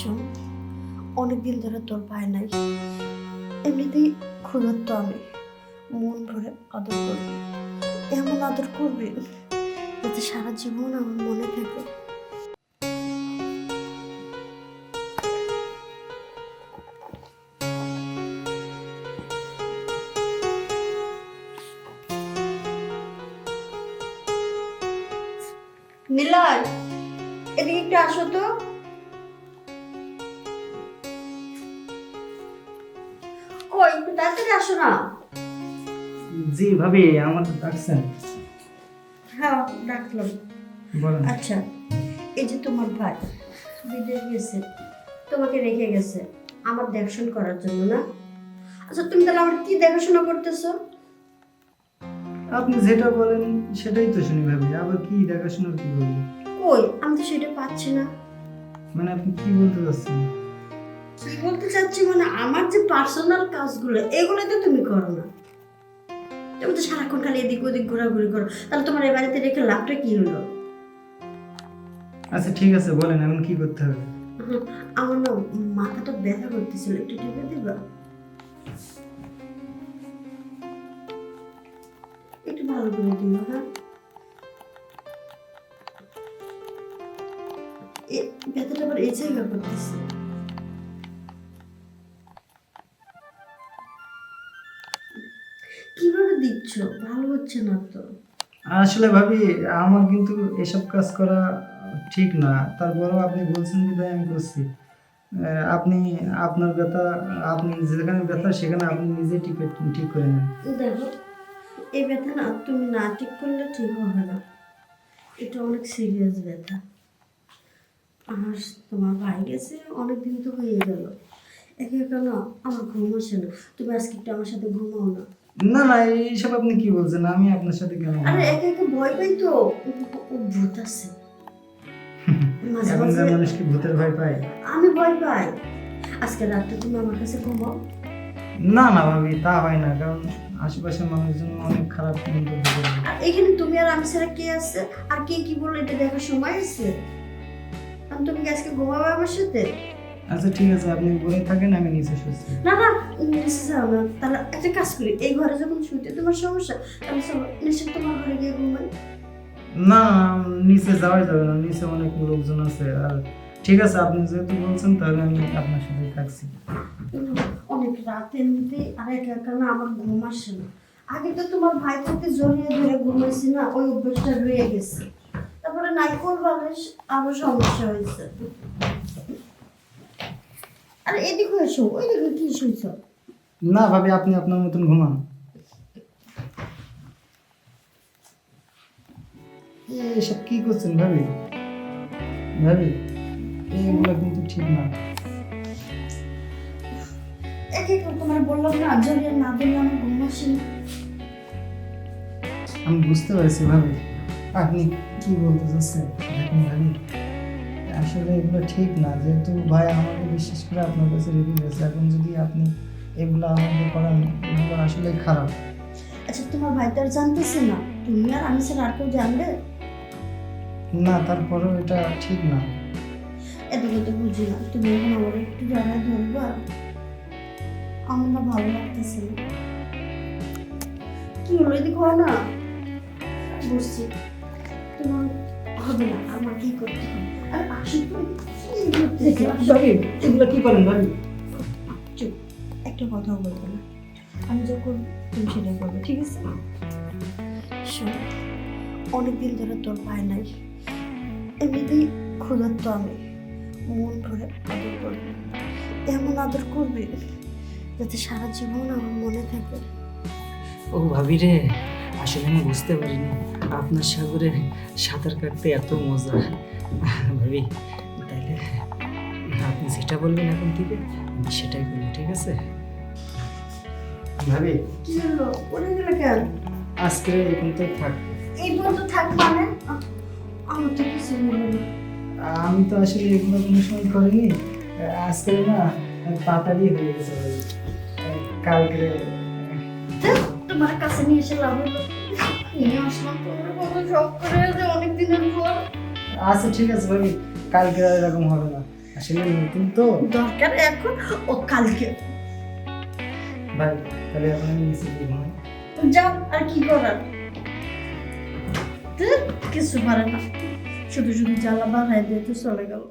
শোন অনেকদিন ধরে তোর পায় নাই। এমনিতেই ক্ষুধার্ত আমি। মন ভরে আদর করবি এমন আদর করবি যাতে সারা জীবন আমার মনে থাকে। নিলয়, এদিকে একটু আসো তো। একটু তাড়াতাড়ি আসো না? জি ভাবি আমার ডাকছেন। হ্যাঁ ডাকলাম। বলেন। আচ্ছা এই যে তোমার ভাই বিদেশ গেছে তোমাকে রেখে গেছে আমার দেখাশোন করার জন্য না? আচ্ছা তুমি তাহলে আমার কি দেখাশোনা করতেছো? আপনি যেটা বলেন সেটাই তো শুনি ভাবি আবার কি দেখাশোনার কি বলব? কই আমি তো সেটা পাচ্ছি না। মানে আপনি কি বলতে চাচ্ছেন? কি বলতে চাচ্ছি মানে আমার যে পার্সোনাল কাজগুলো এগুলো তো তুমি করো না। তুমি তো সারাক্ষণ খালি এদিক ওদিক ঘোরাঘুরি করো। তাহলে তোমার এই বাড়িতে রেখে লাভটা কি হলো? আচ্ছা ঠিক আছে বলেন এখন কি করতে হবে? আমার না মাথাটা ব্যথা করতেছিল একটু টিপে দিবা? একটু ভালো করে দিও হ্যাঁ ব্যথাটা আবার এই জায়গা করতেছে। দিচ্ছ ভালো হচ্ছে না তো? আসলে ভাবি আমার কিন্তু এসব কাজ করা ঠিক না। তারপরেও আপনি বলছেন বিধায় আমি করছি। আপনি আপনার ব্যথা আপনি যেখানে ব্যথা সেখানে আপনি নিজে ঠিক ঠিক করে নেন। দেখো এই ব্যথা না তুমি না ঠিক করলে ঠিক হবে না। এটা অনেক সিরিয়াস ব্যথা। আমার তোমার ভাই গেছে অনেক দিন তো হয়ে গেল। একে কেন আমার ঘুম আসে না। তুমি আজকে একটু আমার সাথে ঘুমাও না। না না এইসব আপনি কি বলছেন? আমি আপনার সাথে কেন আরে একে একে ভয় পাই তো। ও- ভূত আছে। এখনকার মানুষ কি ভূতের ভয় পায়? আমি ভয় পাই। আজকে রাতটা তুমি আমার কাছে ঘুমাও। না না ভাবি তা হয় না কারণ আশেপাশের মানুষজন অনেক খারাপ আর এখানে তুমি আর আমি ছাড়া কে আছে? আর কে কি বলল? এটা দেখার সময় আছে। আর তুমি কি আজকে ঘুমাবে আমার সাথে? আচ্ছা ঠিক আছে আপনি বলে থাকেন আমি নিচে শুচ্ছি। না না নিচে যাও না। তাহলে একটা কাজ করি এই ঘরে যখন শুইতে তোমার সমস্যা তাহলে চলো নিচে তোমার ঘরে গিয়ে ঘুমাই। না নিচে যাওয়াই যাবে না নিচে অনেক লোকজন আছে আর ঠিক আছে আপনি যেহেতু বলছেন তাহলে আমি আপনার সাথে থাকছি। অনেক রাত এমনিতে আর একা একা না আমার ঘুম আসে না। আগে তো তোমার ভাই থাকতে জড়িয়ে ধরে ঘুমাইছি না ওই অভ্যাসটা রয়ে গেছে। তারপরে নাইকল বালিশ আরও সমস্যা হয়েছে। আর এদিকে এসো ওই দিকে কি শুইছ? না ভাবি আপনি আপনার মতন ঘুমান। এসব কি করছেন ভাবি? ভাবি এইগুলো কিন্তু ঠিক না। এক তোমার বললাম না জড়িয়ে না দিলে আমার ঘুম আসে না। আমি বুঝতে পারছি ভাবি আপনি কি বলতে চাচ্ছেন? দেখুন ভাবি। আসলে এগুলো ঠিক না। যেহেতু ভাই আমাকে বিশ্বাস করে আপনার কাছে রেডি হয়েছে। এখন যদি আপনি এগুলো আমাকে করান এগুলো আসলে খারাপ। আচ্ছা তোমার ভাই তো আর জানতেছে না। তুমি আর আমি ছাড়া আর কেউ জানবে? না তারপরেও এটা ঠিক না। এদিকে তো বুঝি না। তুমি এখন আমার একটু জায়গায় ধরবা। আমার না ভালো লাগতেছে না। কি হলো? এদিকে হয় না। বুঝছি। তোমার হবে না আমার কি করতে হবে আর চুপ একটা কথাও বলবে না আমি যখন তুমি সেটাই করবে ঠিক আছে শোন অনেকদিন ধরে তোর পায় নাই এমনিতেই ক্ষুধার্ত আমি মন ভরে আদর করবি এমন আদর করবে যাতে সারা জীবন আমার মনে থাকে ও ভাবি রে, আসলে আমি বুঝতে পারিনি। আপনার সাগরে সাঁতার কাটতে এত মজা। ভাবি তাইলে আপনি যেটা বলবেন এখন থেকে আমি সেটাই করব ঠিক আছে? ভাবি। কি হলো? গেলে কেন? আজকে এখন তো থাক এই পর্যন্ত থাক মানে? আ- আমার তো কিছু আমি তো আসলে এগুলো কোনো সময় করিনি। আজকে না তাড়াতাড়ি হয়ে গেছে কালকে তোমার কাছে নিয়ে এসে লাভ হলো। নিয়ে আসলাম তোমার কত শখ করে যে অনেক দিনের পর। আচ্ছা ঠিক আছে ভাবি কালকে আর এরকম হবে না। আসলে নতুন তো। দরকার এখন ও কালকে। ভাই তাহলে এখন আমি নিচে যাও আর কি করার? কিছু পারে না। শুধু শুধু জ্বালা বাড়াই দিয়ে তো চলে গেল।